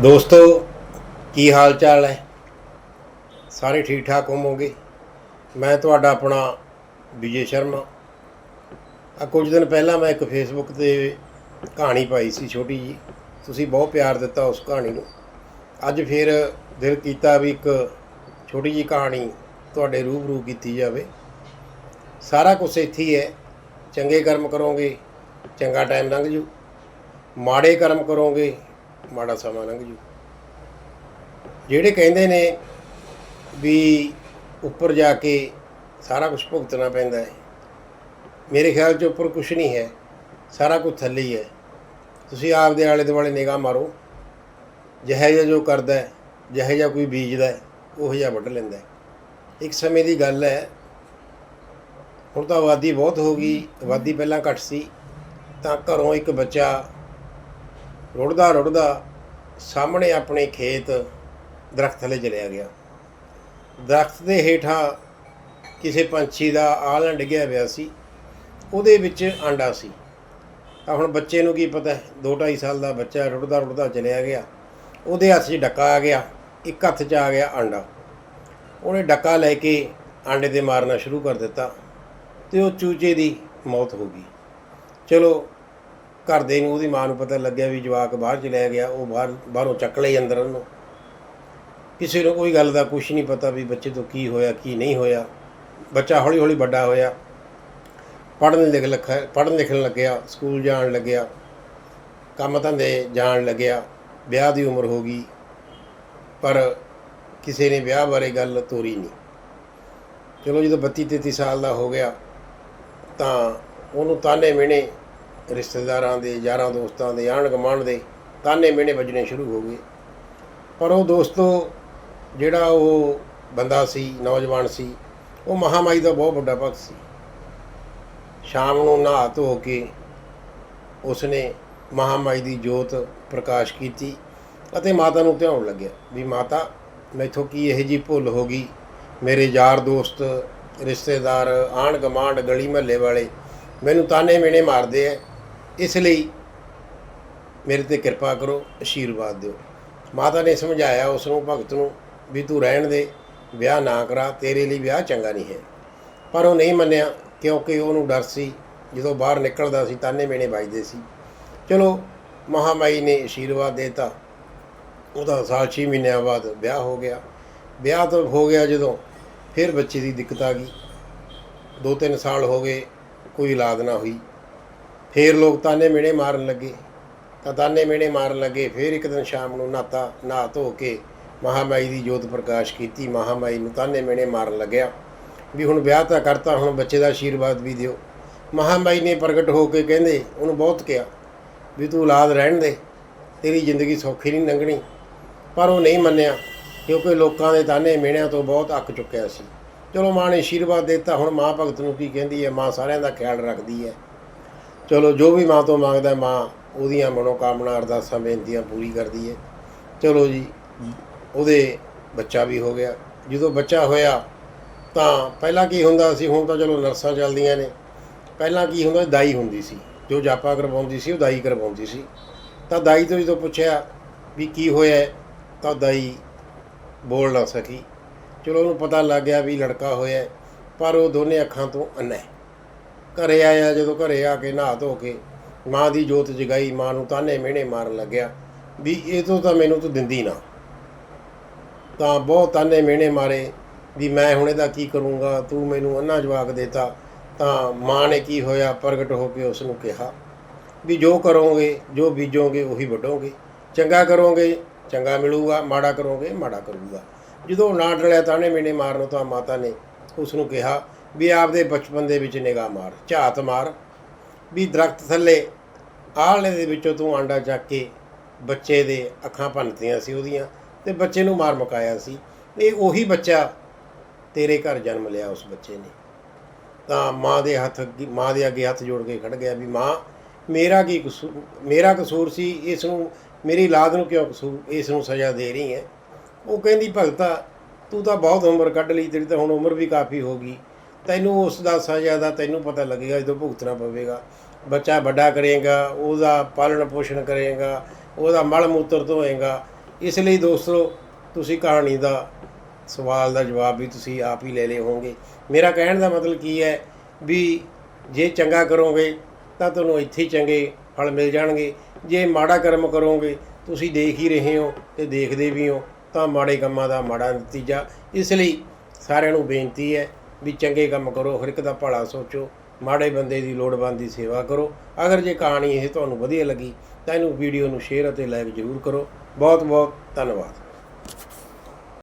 ਦੋਸਤੋ, ਕੀ ਹਾਲ ਚਾਲ ਹੈ? ਸਾਰੇ ਠੀਕ ਠਾਕ ਹੋਵੋਗੇ? ਮੈਂ ਤੁਹਾਡਾ ਆਪਣਾ ਵਿਜੇ ਸ਼ਰਮਾ। ਆ ਕੁਝ ਦਿਨ ਪਹਿਲਾਂ ਮੈਂ ਇੱਕ ਫੇਸਬੁੱਕ ਤੇ ਕਹਾਣੀ ਪਾਈ ਸੀ ਛੋਟੀ ਜੀ ਤੁਸੀਂ ਬਹੁਤ ਪਿਆਰ ਦਿੱਤਾ ਉਸ ਕਹਾਣੀ ਨੂੰ। ਅੱਜ ਫਿਰ ਦਿਲ ਕੀਤਾ ਵੀ ਇੱਕ ਛੋਟੀ ਜੀ ਕਹਾਣੀ ਤੁਹਾਡੇ ਰੂਬਰੂ ਕੀਤੀ ਜਾਵੇ। ਸਾਰਾ ਕੁਝ ਇੱਥੇ ਹੀ ਹੈ। ਚੰਗੇ ਕਰਮ ਕਰੋਗੇ, ਚੰਗਾ ਟਾਈਮ ਲੰਘ ਜੂ। ਮਾੜੇ ਕਰਮ ਕਰੋਗੇ ਮਾੜਾ ਸਮਾਂ ਲੰਘ ਜੂ। ਜਿਹੜੇ ਕਹਿੰਦੇ ਨੇ ਵੀ ਉੱਪਰ ਜਾ ਕੇ ਸਾਰਾ ਕੁਝ ਭੁਗਤਣਾ ਪੈਂਦਾ ਹੈ, ਮੇਰੇ ਖਿਆਲ 'ਚ ਉੱਪਰ ਕੁਝ ਨਹੀਂ ਹੈ, ਸਾਰਾ ਕੁਝ ਥੱਲੇ ਹੀ ਹੈ। ਤੁਸੀਂ ਆਪ ਦੇ ਆਲੇ ਦੁਆਲੇ ਨਿਗਾਹ ਮਾਰੋ, ਜਿਹੋ ਜਿਹਾ ਜੋ ਕਰਦਾ ਹੈ, ਜਿਹੋ ਜਿਹਾ ਕੋਈ ਬੀਜਦਾ ਹੈ, ਉਹ ਜਿਹਾ ਵੱਢ ਲੈਂਦਾ ਇੱਕ ਸਮੇਂ ਦੀ ਗੱਲ ਹੈ, ਹੁਣ ਤਾਂ ਆਬਾਦੀ ਬਹੁਤ ਹੋ ਗਈ, ਆਬਾਦੀ ਪਹਿਲਾਂ ਘੱਟ ਸੀ, ਤਾਂ ਘਰੋਂ ਇੱਕ ਬੱਚਾ ਰੁੜਦਾ ਰੁੜਦਾ ਸਾਹਮਣੇ ਆਪਣੇ ਖੇਤ ਦਰਖਤ ਥੱਲੇ ਚਲਿਆ ਗਿਆ। ਦਰਖਤ ਦੇ ਹੇਠਾਂ ਕਿਸੇ ਪੰਛੀ ਦਾ ਆਲ੍ਹਣਾ ਡਿੱਗਿਆ ਪਿਆ ਸੀ। ਉਹਦੇ ਵਿੱਚ ਆਂਡਾ ਸੀ। ਤਾਂ ਹੁਣ ਬੱਚੇ ਨੂੰ ਕੀ ਪਤਾ 2.5 ਸਾਲ ਦਾ ਬੱਚਾ ਰੁੜਦਾ ਰੁੜਦਾ ਚਲਿਆ ਗਿਆ। ਉਹਦੇ ਹੱਥ 'ਚ ਡੱਕਾ ਆ ਗਿਆ, ਇੱਕ ਹੱਥ 'ਚ ਆ ਗਿਆ ਆਂਡਾ। ਉਹਨੇ ਡੱਕਾ ਲੈ ਕੇ ਆਂਡੇ ਤੇ ਮਾਰਨਾ ਸ਼ੁਰੂ ਕਰ ਦਿੱਤਾ ਤੇ ਉਹ ਚੂਚੇ ਦੀ ਮੌਤ ਹੋ ਗਈ। ਚਲੋ ਘਰ ਦੇ ਨੂੰ ਉਹਦੀ ਮਾਂ ਨੂੰ ਪਤਾ ਲੱਗਿਆ ਵੀ ਜਵਾਕ ਬਾਹਰ ਚਲਿਆ ਗਿਆ, ਉਹ ਬਾਹਰ, ਬਾਹਰੋਂ ਚੱਕ ਲਈ ਅੰਦਰ ਉਹਨੂੰ। ਕਿਸੇ ਨੂੰ ਕੋਈ ਗੱਲ ਦਾ ਕੁਝ ਨਹੀਂ ਪਤਾ ਵੀ ਬੱਚੇ ਤੋਂ ਕੀ ਹੋਇਆ, ਕੀ ਨਹੀਂ ਹੋਇਆ। ਬੱਚਾ ਹੌਲੀ ਹੌਲੀ ਵੱਡਾ ਹੋਇਆ। ਪੜ੍ਹਨ ਲਿਖ ਲੱਖਾ, ਪੜ੍ਹਨ ਲਿਖਣ ਲੱਗਿਆ, ਸਕੂਲ ਜਾਣ ਲੱਗਿਆ। ਕੰਮ ਧੰਦੇ ਜਾਣ ਲੱਗਿਆ। ਵਿਆਹ ਦੀ ਉਮਰ ਹੋ ਗਈ। ਪਰ ਕਿਸੇ ਨੇ ਵਿਆਹ ਬਾਰੇ ਗੱਲ ਤੋਰੀ ਨਹੀਂ। ਚਲੋ ਜਦੋਂ 32 33 ਸਾਲ ਦਾ ਹੋ ਗਿਆ, ਤਾਂ ਉਹਨੂੰ ਤਾਨੇ ਮਿਹਣੇ ਰਿਸ਼ਤੇਦਾਰਾਂ ਦੇ, ਯਾਰਾਂ ਦੋਸਤਾਂ ਦੇ ਆਂਢ ਗੁਆਂਢ ਦੇ ਤਾਨੇ ਮਿਹਣੇ ਵੱਜਣੇ ਸ਼ੁਰੂ ਹੋ ਗਏ। ਪਰ ਉਹ ਦੋਸਤੋ, ਜਿਹੜਾ ਉਹ ਬੰਦਾ ਸੀ, ਨੌਜਵਾਨ ਸੀ, ਉਹ ਮਹਾਮਾਈ ਦਾ ਬਹੁਤ ਵੱਡਾ ਭਗਤ ਸੀ। ਸ਼ਾਮ ਨੂੰ ਨਹਾ ਧੋ ਕੇ ਉਸਨੇ ਮਹਾਮਾਈ ਦੀ ਜੋਤ ਪ੍ਰਕਾਸ਼ ਕੀਤੀ ਅਤੇ ਮਾਤਾ ਨੂੰ ਧਿਆਉਣ ਲੱਗਿਆ ਵੀ ਮਾਤਾ, ਮੈਥੋਂ ਕੀ ਇਹ ਜੀ ਭੁੱਲ ਹੋ ਗਈ? ਮੇਰੇ ਯਾਰ ਦੋਸਤ, ਰਿਸ਼ਤੇਦਾਰ ਆਂਢ ਗੁਆਂਢ ਗਲੀ ਮਹੱਲੇ ਵਾਲੇ ਮੈਨੂੰ ਤਾਨੇ ਮਿਹਣੇ ਮਾਰਦੇ ਐ। ਇਸ ਲਈ ਮੇਰੇ ਤੇ ਕਿਰਪਾ ਕਰੋ ਆਸ਼ੀਰਵਾਦ ਦਿਓ। ਮਾਤਾ ਨੇ ਸਮਝਾਇਆ, ਉਸ ਨੂੰ ਭਗਤ ਨੂੰ ਵੀ ਤੂੰ ਰਹਿਣ ਦੇ, ਵਿਆਹ ਨਾ ਕਰਾ, ਤੇਰੇ ਲਈ ਵਿਆਹ ਚੰਗਾ ਨਹੀਂ ਹੈ। ਪਰ ਉਹ ਨਹੀਂ ਮੰਨਿਆ, ਕਿਉਂਕਿ ਉਹਨੂੰ ਡਰ ਸੀ। ਜਦੋਂ ਬਾਹਰ ਨਿਕਲਦਾ ਸੀ, ਤਾਨੇ ਮੇਣੇ ਵੱਜਦੇ ਸੀ। ਚਲੋ, ਮਹਾਮਾਈ ਨੇ ਆਸ਼ੀਰਵਾਦ ਦੇਤਾ। ਉਹਦਾ ਸਾਲ 6 ਮਹੀਨਿਆਂ ਬਾਅਦ ਵਿਆਹ ਹੋ ਗਿਆ। ਵਿਆਹ ਤੋਂ ਹੋ ਗਿਆ ਜਦੋਂ, ਫਿਰ ਬੱਚੇ ਦੀ ਦਿੱਕਤ ਆ ਗਈ। ਦੋ ਤਿੰਨ ਸਾਲ ਹੋ ਗਏ, ਕੋਈ ਔਲਾਦ ਨਾ ਹੋਈ। ਫਿਰ ਲੋਕ ਤਾਨੇ ਮੇਣੇ ਮਾਰਨ ਲੱਗੇ। ਤਾਂ ਤਾਨੇ ਮੇਣੇ ਮਾਰਨ ਲੱਗੇ, ਫਿਰ ਇੱਕ ਦਿਨ ਸ਼ਾਮ ਨੂੰ ਨਹਾਤਾ ਨਹਾ ਧੋ ਕੇ ਮਹਾਮਾਈ ਦੀ ਜੋਤ ਪ੍ਰਕਾਸ਼ ਕੀਤੀ, ਮਹਾਮਾਈ ਨੂੰ ਤਾਨੇ ਮੇਣੇ ਮਾਰਨ ਲੱਗਿਆ। ਵੀ ਹੁਣ ਵਿਆਹ ਤਾਂ ਕਰਤਾ, ਹੁਣ ਬੱਚੇ ਦਾ ਆਸ਼ੀਰਵਾਦ ਵੀ ਦਿਓ। ਮਹਾਮਾਈ ਨੇ ਪ੍ਰਗਟ ਹੋ ਕੇ ਕਹਿੰਦੇ, ਉਹਨੂੰ ਬਹੁਤ ਕਿਹਾ ਵੀ ਤੂੰ ਔਲਾਦ ਰਹਿਣ ਦੇ, ਤੇਰੀ ਜ਼ਿੰਦਗੀ ਸੌਖੀ ਨਹੀਂ ਲੰਘਣੀ। ਪਰ ਉਹ ਨਹੀਂ ਮੰਨਿਆ, ਕਿਉਂਕਿ ਲੋਕਾਂ ਦੇ ਤਾਨੇ ਮਿਹਣਿਆਂ ਤੋਂ ਬਹੁਤ ਅੱਕ ਚੁੱਕਿਆ ਸੀ। ਚਲੋ ਮਾਂ ਨੇ ਆਸ਼ੀਰਵਾਦ ਦਿੱਤਾ, ਹੁਣ ਮਾਂ ਭਗਤ ਨੂੰ ਕੀ ਕਹਿੰਦੀ ਹੈ? ਮਾਂ ਸਾਰਿਆਂ ਦਾ ਖਿਆਲ ਰੱਖਦੀ ਹੈ। ਚਲੋ, ਜੋ ਵੀ ਮਾਂ ਤੋਂ ਮੰਗਦਾ ਮਾਂ ਉਹਦੀਆਂ ਮਨੋਕਾਮਨਾ ਅਰਦਾਸਾਂ, ਬੇਨਤੀਆਂ ਪੂਰੀ ਕਰਦੀ ਹੈ। ਚਲੋ ਜੀ, ਉਹਦੇ ਬੱਚਾ ਵੀ ਹੋ ਗਿਆ। ਜਦੋਂ ਬੱਚਾ ਹੋਇਆ, ਤਾਂ ਪਹਿਲਾਂ ਕੀ ਹੁੰਦਾ ਸੀ, ਹੁਣ ਤਾਂ ਚਲੋ ਨਰਸਾਂ ਚੱਲਦੀਆਂ ਨੇ। ਪਹਿਲਾਂ ਕੀ ਹੁੰਦਾ, ਦਾਈ ਹੁੰਦੀ ਸੀ। ਜੋ ਜਾਪਾ ਕਰਵਾਉਂਦੀ ਸੀ, ਉਹ ਦਾਈ ਕਰਵਾਉਂਦੀ ਸੀ। ਤਾਂ ਦਾਈ ਤੋਂ ਜਦੋਂ ਪੁੱਛਿਆ ਵੀ ਕੀ ਹੋਇਆ, ਤਾਂ ਦਾਈ ਬੋਲ ਨਾ ਸਕੀ। ਚਲੋ, ਉਹਨੂੰ ਪਤਾ ਲੱਗ ਗਿਆ ਵੀ ਲੜਕਾ ਹੋਇਆ, ਪਰ ਉਹ ਦੋਨੇ ਅੱਖਾਂ ਤੋਂ ਅੰਨਾ ਹੈ ਘਰੇ ਆਇਆ, ਜਦੋਂ ਘਰੇ ਆ ਕੇ ਨਹਾ ਧੋ ਕੇ ਮਾਂ ਦੀ ਜੋਤ ਜਗਾਈ, ਮਾਂ ਨੂੰ ਤਾਨੇ ਮਿਹਣੇ ਮਾਰਨ ਲੱਗਿਆ ਵੀ ਇਹ ਤੋਂ ਤਾਂ ਮੈਨੂੰ ਤੂੰ ਦਿੰਦੀ ਨਾ। ਤਾਂ ਬਹੁਤ ਤਾਨੇ ਮਿਹਣੇ ਮਾਰੇ ਵੀ ਮੈਂ ਹੁਣ ਇਹਦਾ ਕੀ ਕਰੂੰਗਾ, ਤੂੰ ਮੈਨੂੰ ਅੰਨਾ ਜਵਾਕ ਦੇਤਾ। ਤਾਂ ਮਾਂ ਨੇ ਕੀ ਹੋਇਆ, ਪ੍ਰਗਟ ਹੋ ਕੇ ਉਸ ਨੂੰ ਕਿਹਾ ਵੀ ਜੋ ਕਰੋਗੇ, ਜੋ ਬੀਜੋਗੇ, ਉਹੀ ਵੱਢੋਗੇ। ਚੰਗਾ ਕਰੋਗੇ, ਚੰਗਾ ਮਿਲੂਗਾ, ਮਾੜਾ ਕਰੋਗੇ, ਮਾੜਾ ਕਰੂਗਾ। ਜਦੋਂ ਨਾ ਟਲਿਆ ਤਾਨੇ ਮਿਹਣੇ ਮਾਰਨ ਤਾਂ ਮਾਤਾ ਨੇ ਉਸ ਨੂੰ ਕਿਹਾ ਵੀ ਆਪਦੇ ਬਚਪਨ ਦੇ ਵਿੱਚ ਨਿਗਾਹ ਮਾਰ, ਝਾਤ ਮਾਰ, ਵੀ ਦਰਖਤ ਥੱਲੇ ਆਹਲੇ ਦੇ ਵਿੱਚੋਂ ਤੂੰ ਆਂਡਾ ਚੱਕ ਕੇ ਬੱਚੇ ਦੇ ਅੱਖਾਂ ਭੰਨਤੀਆਂ ਸੀ ਉਹਦੀਆਂ ਤੇ ਬੱਚੇ ਨੂੰ ਮਾਰ ਮੁਕਾਇਆ ਸੀ। ਇਹ ਉਹੀ ਬੱਚਾ ਤੇਰੇ ਘਰ ਜਨਮ ਲਿਆ ਉਸ ਬੱਚੇ ਨੇ। ਤਾਂ ਮਾਂ ਦੇ ਹੱਥ ਅੱਗੇ- ਮਾਂ ਦੇ ਅੱਗੇ ਹੱਥ ਜੋੜ ਕੇ ਖੜ ਗਿਆ ਵੀ ਮਾਂ, ਮੇਰਾ ਕੀ ਕਸੂਰ ਮੇਰਾ ਕਸੂਰ ਸੀ, ਇਸ ਨੂੰ, ਮੇਰੀ ਔਲਾਦ ਨੂੰ ਕਿਉਂ ਕਸੂਰ ਇਸ ਨੂੰ ਸਜ਼ਾ ਦੇ ਰਹੀ ਹੈ? ਉਹ ਕਹਿੰਦੀ, ਭਗਤਾ, ਤੂੰ ਤਾਂ ਬਹੁਤ ਉਮਰ ਕੱਢ ਲਈ, ਤੇਰੀ ਤਾਂ ਹੁਣ ਉਮਰ ਵੀ ਕਾਫੀ ਹੋ ਗਈ। ਤੈਨੂੰ ਉਸ ਦਾ ਸਜ਼ਾ ਦਾ ਤੈਨੂੰ ਪਤਾ ਲੱਗੇਗਾ ਜਦੋਂ ਭੁਗਤਣਾ ਪਵੇਗਾ। ਬੱਚਾ ਵੱਡਾ ਕਰੇਗਾ, ਉਹਦਾ ਪਾਲਣ ਪੋਸ਼ਣ ਕਰੇਗਾ, ਉਹਦਾ ਮਲ ਮੂਤਰ ਧੋਏਗਾ। ਇਸ ਲਈ ਦੋਸਤੋ, ਤੁਸੀਂ ਕਹਾਣੀ ਦਾ, ਸਵਾਲ ਦਾ ਜਵਾਬ ਵੀ ਤੁਸੀਂ ਆਪ ਹੀ ਲੈ ਲਏ ਹੋਵੋਗੇ ਮੇਰਾ ਕਹਿਣ ਦਾ ਮਤਲਬ ਕੀ ਹੈ ਵੀ ਜੇ ਚੰਗਾ ਕਰੋਗੇ, ਤਾਂ ਤੁਹਾਨੂੰ ਇੱਥੇ ਚੰਗੇ ਫਲ ਮਿਲ ਜਾਣਗੇ। ਜੇ ਮਾੜਾ ਕਰਮ ਕਰੋਗੇ, ਤੁਸੀਂ ਦੇਖ ਹੀ ਰਹੇ ਹੋ ਤੇ ਦੇਖਦੇ ਵੀ ਹੋ, ਤਾਂ ਮਾੜੇ ਕੰਮਾਂ ਦਾ ਮਾੜਾ ਨਤੀਜਾ। ਇਸ ਲਈ ਸਾਰਿਆਂ ਨੂੰ ਬੇਨਤੀ ਹੈ ਵੀ ਚੰਗੇ ਕੰਮ ਕਰੋ, ਹਰ ਇੱਕ ਦਾ ਭਲਾ ਸੋਚੋ, ਮਾੜੇ ਬੰਦੇ ਦੀ ਲੋੜਵੰਦ ਦੀ ਸੇਵਾ ਕਰੋ। ਅਗਰ ਜੇ ਕਹਾਣੀ ਇਹ ਤੁਹਾਨੂੰ ਵਧੀਆ ਲੱਗੀ, ਤਾਂ ਇਹਨੂੰ ਵੀਡੀਓ ਨੂੰ ਸ਼ੇਅਰ ਅਤੇ ਲਾਈਕ ਜ਼ਰੂਰ ਕਰੋ। ਬਹੁਤ ਬਹੁਤ ਧੰਨਵਾਦ।